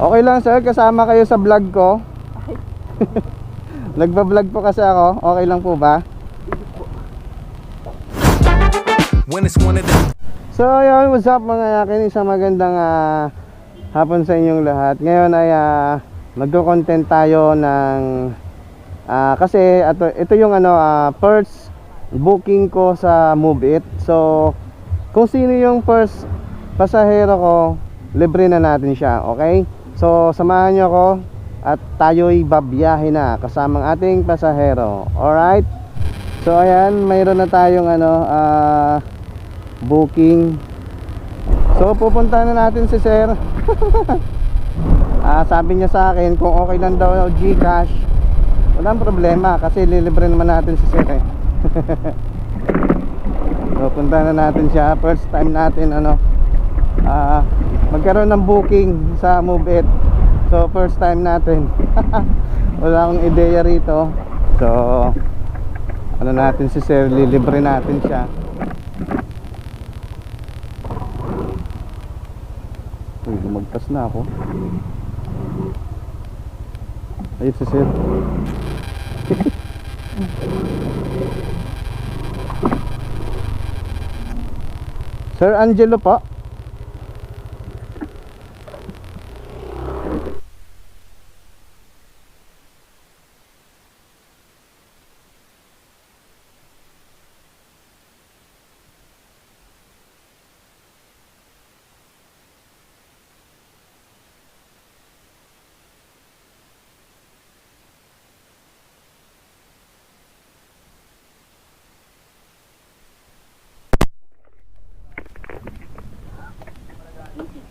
Okay lang sir, kasama kayo sa vlog ko. Nagba-vlog po kasi ako. Okay lang po ba? So yun, what's up mga yakin? Isang magandang ah, hapon sa inyong lahat. Ngayon ay uh, magko-content tayo ng ah, kasi ito, ito yung ano ah, first booking ko sa Move It. So kung sino yung first pasahero ko, libre na natin siya, okay? So samahan niyo ako at tayo'y babiyahe na kasamang ating pasahero. Alright? So ayan, mayroon na tayong ano ah booking. So pupunta na natin si Sir. Ah, sabi niya sa akin kung okay lang daw GCash. Walang problema kasi lilibre naman natin si Sir eh. so punta na natin siya. First time natin ano ah magkaroon ng booking sa Move It. So first time natin. Wala akong ideya rito. So ano natin si Sir, lilibre natin siya. Uy, lumagpas na ako. Ayun si Sir. Sir Angelo po.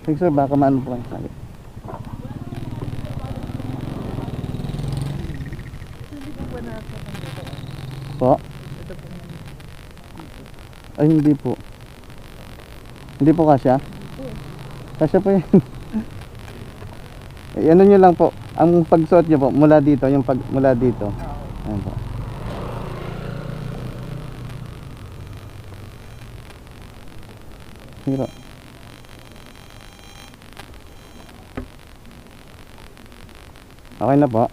Sige sir, baka maano po kayo sabi. Po? Ay hindi po. Hindi po kasya? Kasya po yan. Eh, ano nyo lang po, ang pagsuot nyo po, mula dito, yung pag, mula dito. Ayan po. Sige po. Okay na po.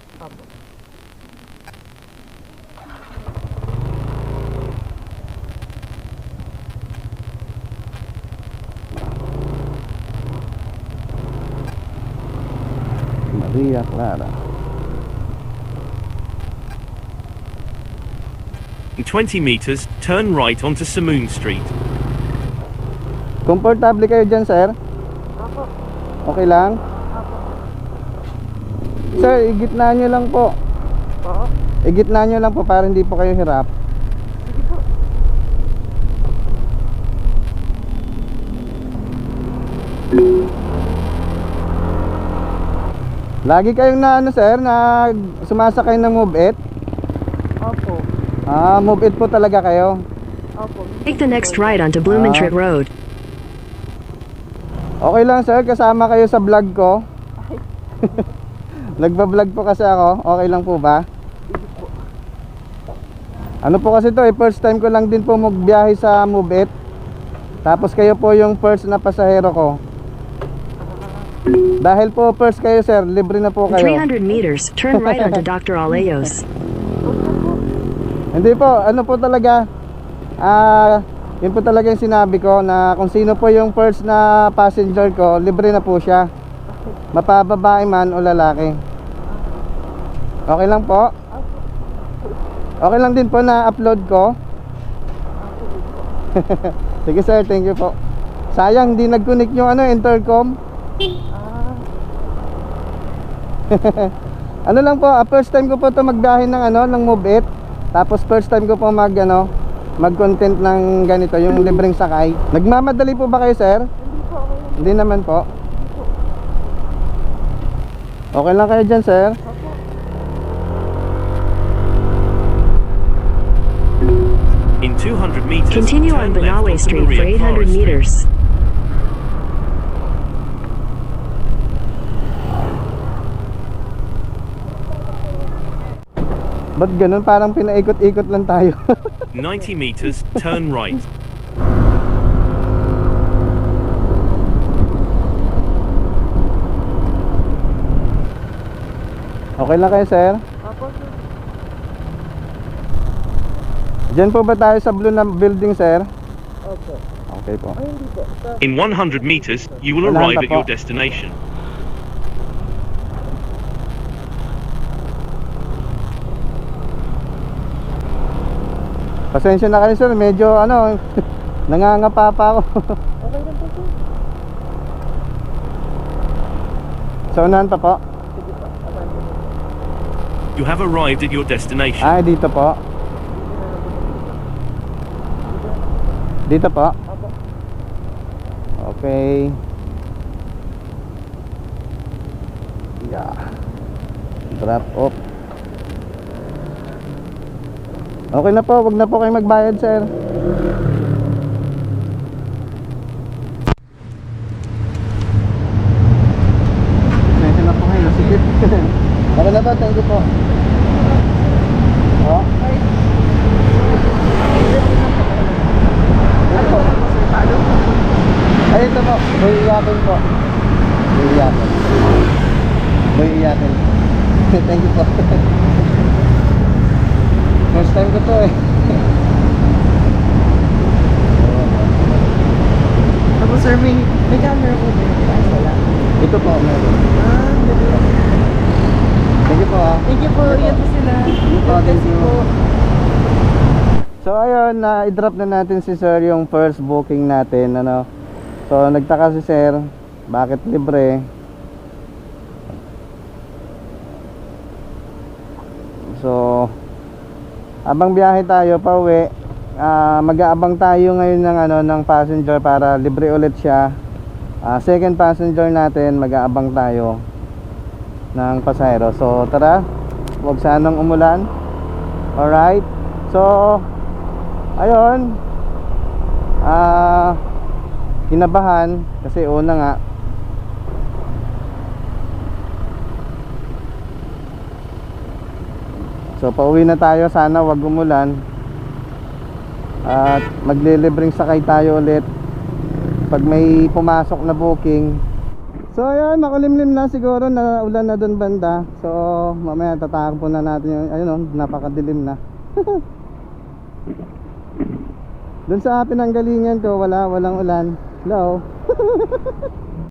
Maria Clara. In 20 meters, turn right onto Simoon Street. Komportable kayo dyan, sir? Okay lang? Sir, igitna nyo lang po. Igitna nyo lang po para hindi po kayo hirap. Lagi kayong na ano sir, na sumasakay ng Move It? Opo. Ah, Move It po talaga kayo. Opo. Take the next right onto Blumentritt Road. Okay lang sir, kasama kayo sa vlog ko. Nagba-vlog po kasi ako. Okay lang po ba? Ano po kasi to eh, first time ko lang din po magbiyahe sa Move It. Tapos kayo po yung first na pasahero ko. Dahil po first kayo sir, libre na po kayo. 300 meters, turn right onto Dr. Alayos. Hindi po, ano po talaga Ah, yun po talaga yung sinabi ko na kung sino po yung first na passenger ko, libre na po siya. Mapababae man o lalaki. Okay lang po? Okay lang din po na upload ko. Sige sir, thank you po. Sayang hindi nag-connect yung ano, intercom. ano lang po, ah, first time ko po to magbiyahe ng ano, ng Move It. Tapos first time ko po mag ano, mag-content ng ganito, yung libreng sakay. Nagmamadali po ba kayo, sir? Hindi naman po. Okay lang kayo dyan, sir? In 200 meters, Continue on Banawe Street for Maria 800 Clara Street. meters. Ba't ganun? Parang pinaikot-ikot lang tayo. 90 meters, turn right. Okay lang kayo, sir? Opo, sir. Diyan po ba tayo sa blue na building, sir? Opo. Okay po. In 100 meters, you will arrive at your destination. Pasensya na kayo, sir. Medyo, ano, nangangapa pa ako. okay lang po, sir. sa unahan pa po. You have arrived at your destination. Ay, dito po. Dito po. Okay. Yeah. Drop off. Okay na po, wag na po kayo magbayad, sir. Medyo na po kayo, nasikip. Na ba? Thank you po. Oh. Ano po? Ay, ito po. Boy iyakin po. Boy iyakin. Thank you po. First time ko to eh. Tapos, sir, may, may camera po ba? Ay, wala. Ito po, meron. Ah, ganun. Thank you po ah. Thank you po. Po sila. po, thank Kasi you. po. So ayun, na i-drop na natin si sir yung first booking natin, ano. So nagtaka si sir, bakit libre? So abang biyahe tayo pa uwi, ah, mag-aabang tayo ngayon ng ano ng passenger para libre ulit siya. Ah, second passenger natin, mag-aabang tayo ng pasahero. So tara, huwag sanang umulan. Alright. So ayun. Ah kinabahan kasi una nga. So pauwi na tayo. Sana wag umulan. At maglilibreng sakay tayo ulit. Pag may pumasok na booking so ayun makulimlim na siguro na ulan na doon banda so mamaya tatakbo na natin yung ayun oh, napakadilim na Doon sa pinanggalingan ko, wala, walang ulan. Hello.